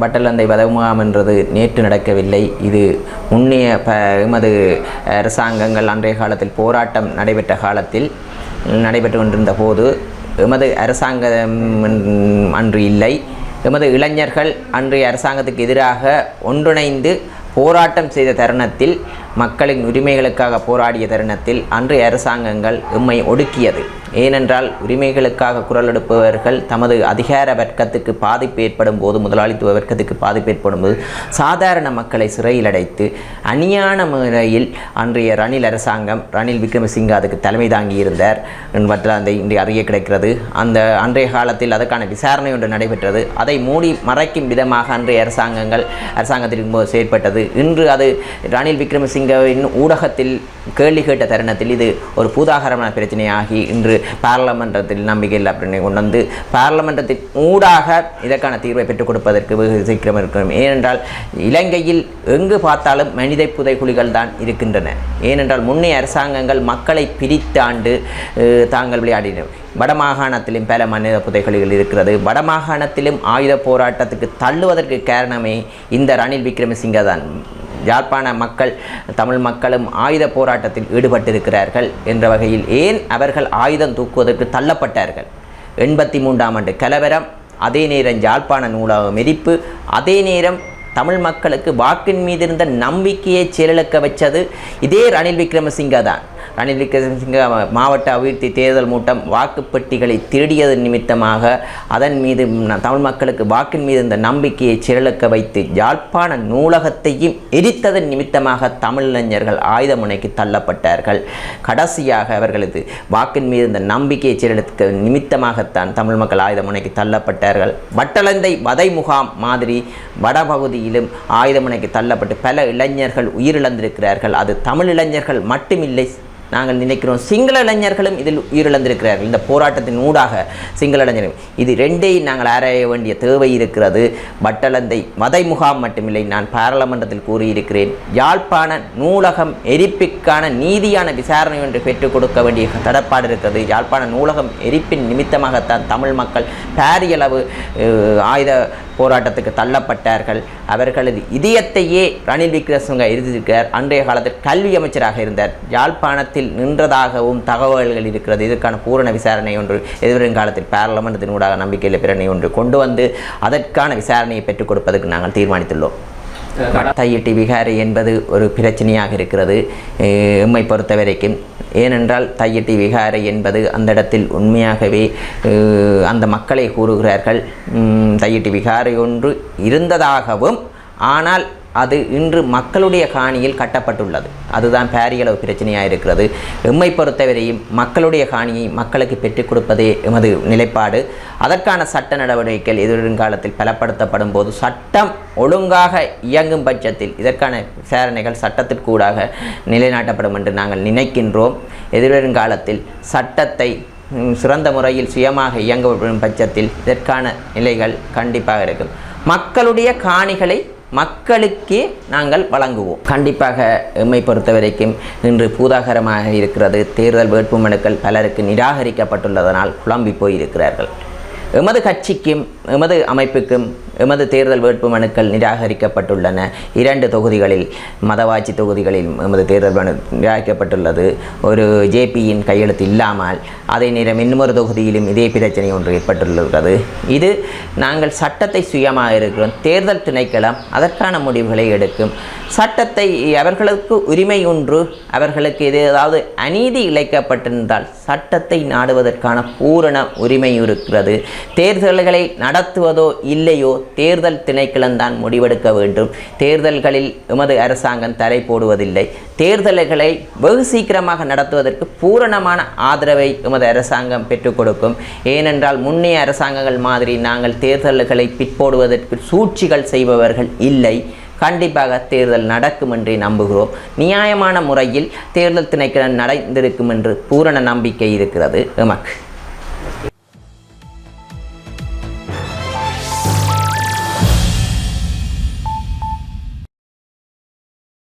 பட்டலந்தை வதமுகாம் என்றது நேற்று நடக்கவில்லை. இது முன்னைய ப எமது அரசாங்கங்கள் அன்றைய காலத்தில் போராட்டம் நடைபெற்ற காலத்தில் நடைபெற்று கொண்டிருந்த போது எமது அரசாங்கம் அன்று இல்லை. எமது இளைஞர்கள் அன்றைய அரசாங்கத்துக்கு எதிராக ஒன்றிணைந்து போராட்டம் செய்த தருணத்தில் மக்களின் உரிமைகளுக்காக போராடிய தருணத்தில் அன்றைய அரசாங்கங்கள் எம்மை ஒடுக்கியது. ஏனென்றால் உரிமைகளுக்காக குரல் எடுப்பவர்கள் தமது அதிகார வர்க்கத்துக்கு பாதிப்பு ஏற்படும் போது முதலாளித்துவ வர்க்கத்துக்கு பாதிப்பு ஏற்படும் போது சாதாரண மக்களை சிறையில் அடைத்து அணியான முறையில் அன்றைய ரணில் அரசாங்கம் ரணில் விக்ரமசிங்க அதுக்கு தலைமை தாங்கி இருந்தார் என்பதில் அந்த இன்று அறிய கிடைக்கிறது. அந்த அன்றைய காலத்தில் அதற்கான விசாரணை ஒன்று நடைபெற்றது. அதை மூடி மறைக்கும் விதமாக அன்றைய அரசாங்கங்கள் அரசாங்கத்திற்கு போது செயற்பட்டது. இன்று அது ரணில் விக்ரமசிங்கவின் ஊடகத்தில் கேள்வி கேட்ட தருணத்தில் இது ஒரு பூதாகரமான பிரச்சனையாகி இன்று பாராளுமன்றத்தில் நம்பிக்கையில் அப்படின்னு கொண்டு வந்து பாராளுமன்றத்தின் ஊடாக இதற்கான தீர்வை பெற்றுக் கொடுப்பதற்கு வெகு சீக்கிரம் இருக்கும் ஏனென்றால் இலங்கையில் எங்கு பார்த்தாலும் மனித புதைகுழிகள் தான் இருக்கின்றன. ஏனென்றால் முன்னைய அரசாங்கங்கள் மக்களை பிரித்தாண்டு தாங்கள் விளையாடின வடமாகாணத்திலும் பல மனித புதைகுழிகள் இருக்கிறது. வடமாகாணத்திலும் ஆயுத போராட்டத்துக்கு தள்ளுவதற்கு காரணமே இந்த ரணில் விக்ரமசிங்க தான் யாழ்ப்பாண மக்கள் தமிழ் மக்களும் ஆயுத போராட்டத்தில் ஈடுபட்டிருக்கிறார்கள் என்ற வகையில் ஏன் அவர்கள் ஆயுதம் தூக்குவதற்கு தள்ளப்பட்டார்கள்? எண்பத்தி மூன்றாம் ஆண்டு கலவரம் அதே நேரம் யாழ்ப்பாண நூலாக எரிப்பு அதே நேரம் தமிழ் மக்களுக்கு வாக்கின் மீது இருந்த நம்பிக்கையை செயலிழக்க வச்சது இதே ரணில் விக்ரமசிங்க தான் ரணில் விக்ரமசிங்க மாவட்ட அபிவிருத்தி தேர்தல் மூட்டம் வாக்குப்பட்டிகளை திருடியது நிமித்தமாக அதன் மீது தமிழ் மக்களுக்கு வாக்கின் மீது இந்த நம்பிக்கையை செயலிழக்க வைத்து யாழ்ப்பாண நூலகத்தையும் எரித்ததன் நிமித்தமாக தமிழிளைஞர்கள் ஆயுத முனைக்கு தள்ளப்பட்டார்கள். கடைசியாக அவர்களது வாக்கின் மீது இந்த நம்பிக்கையை செயலிழக்க நிமித்தமாகத்தான் தமிழ் மக்கள் ஆயுத முனைக்கு தள்ளப்பட்டார்கள். வட்டலந்தை வதை முகாம் மாதிரி வடபகுதியிலும் ஆயுத முனைக்கு தள்ளப்பட்டு பல இளைஞர்கள் உயிரிழந்திருக்கிறார்கள். அது தமிழ் இளைஞர்கள் மட்டுமில்லை நாங்கள் நினைக்கிறோம் சிங்கள இளைஞர்களும் இதில் உயிரிழந்திருக்கிறார்கள். இந்த போராட்டத்தின் ஊடாக சிங்கள இளைஞர்கள். இது ரெண்டையும் நாங்கள் ஆராய வேண்டிய தேவை இருக்கிறது. வட்டலந்தை மதை முகாம் மட்டுமில்லை நான் பாராளுமன்றத்தில் கூறியிருக்கிறேன். யாழ்ப்பாண நூலகம் எரிப்பிற்கான நீதியான விசாரணை ஒன்று பெற்றுக் கொடுக்க வேண்டிய தடப்பாடு இருக்கிறது. யாழ்ப்பாண நூலகம் எரிப்பின் நிமித்தமாகத்தான் தமிழ் மக்கள் பாரியளவு ஆயுத போராட்டத்துக்கு தள்ளப்பட்டார்கள். அவர்களது இதயத்தையே ரணில் விக்ரமசிங்க எழுதியிருக்கிறார் அன்றைய காலத்தில் கல்வி அமைச்சராக இருந்தார். யாழ்ப்பாணத்தில் நின்றதாகவும் தகவல்கள் இருக்கிறது. இதற்கான பூரண விசாரணை ஒன்று. எதிர்வரும் காலத்தில் பாராளுமன்றத்தின் ஊடாக நம்பிக்கையில் பிறனை ஒன்று கொண்டு வந்து அதற்கான விசாரணையை பெற்றுக் கொடுப்பதற்கு நாங்கள் தீர்மானித்துள்ளோம். தையிட்டி விகாரை என்பது ஒரு பிரச்சனையாக இருக்கிறது. எம்மை பொறுத்த வரைக்கும் ஏனென்றால் தையிட்டி விகாரை என்பது அந்த இடத்தில் உண்மையாகவே அந்த மக்களை கூறுகிறார்கள். தையிட்டி விகாரை ஒன்று இருந்ததாகவும் ஆனால் அது இன்று மக்களுடைய காணியில் கட்டப்பட்டுள்ளது. அதுதான் பேரியளவு பிரச்சனையாக இருக்கிறது. எம்மை பொறுத்தவரையும் மக்களுடைய காணியை மக்களுக்கு பெற்றுக் கொடுப்பதே எமது நிலைப்பாடு. அதற்கான சட்ட நடவடிக்கைகள் எதிர்காலத்தில் பலப்படுத்தப்படும் போது சட்டம் ஒழுங்காக இயங்கும் பட்சத்தில் இதற்கான விசாரணைகள் சட்டத்திற்கூடாக நிலைநாட்டப்படும் என்று நாங்கள் நினைக்கின்றோம். எதிர்காலத்தில் காலத்தில் சட்டத்தை சிறந்த முறையில் சுயமாக இயங்கப்படும் பட்சத்தில் இதற்கான நிலைகள் கண்டிப்பாக இருக்கும். மக்களுடைய காணிகளை மக்களுக்கே நாங்கள் வழங்குவோம். கண்டிப்பாக எம்மை பொறுத்த வரைக்கும் இன்று பூதாகரமாக இருக்கிறது. தேர்தல் வேட்புமனுக்கள் பலருக்கு நிராகரிக்கப்பட்டுள்ளதனால் குழம்பி போயிருக்கிறார்கள். எமது கட்சிக்கும் எமது அமைப்புக்கும் எமது தேர்தல் வேட்பு மனுக்கள் நிராகரிக்கப்பட்டுள்ளன. இரண்டு தொகுதிகளில் மதவாட்சி தொகுதிகளில் எமது தேர்தல் மனு நிராகரிக்கப்பட்டுள்ளது. ஒரு ஜேபியின் கையெழுத்து இல்லாமல் அதே நேரம் இன்னொரு தொகுதியிலும் இதே பிரச்சனை ஒன்று ஏற்பட்டுள்ளது. இது நாங்கள் சட்டத்தை சுயமாக இருக்கிறோம். தேர்தல் திணைக்களம் அதற்கான முடிவுகளை எடுக்கும். சட்டத்தை அவர்களுக்கு உரிமை ஒன்று அவர்களுக்கு எது ஏதாவது அநீதி இழைக்கப்பட்டிருந்தால் சட்டத்தை நாடுவதற்கான பூரண உரிமை இருக்கிறது. தேர்தல்களை நடத்துவதோ இல்லையோ தேர்தல் திணைக்களம்தான் முடிவெடுக்க வேண்டும். தேர்தல்களில் எமது அரசாங்கம் தலை போடுவதில்லை. தேர்தல்களை வெகு சீக்கிரமாக நடத்துவதற்கு பூரணமான ஆதரவை எமது அரசாங்கம் பெற்றுக் கொடுக்கும். ஏனென்றால் முன்னைய அரசாங்கங்கள் மாதிரி நாங்கள் தேர்தல்களை பிற்போடுவதற்கு சூழ்ச்சிகள் செய்பவர்கள் இல்லை. கண்டிப்பாக தேர்தல் நடக்கும் என்றே நம்புகிறோம். நியாயமான முறையில் தேர்தல் திணைக்களம் நடந்திருக்கும் என்று பூரண நம்பிக்கை இருக்கிறது எமக்கு.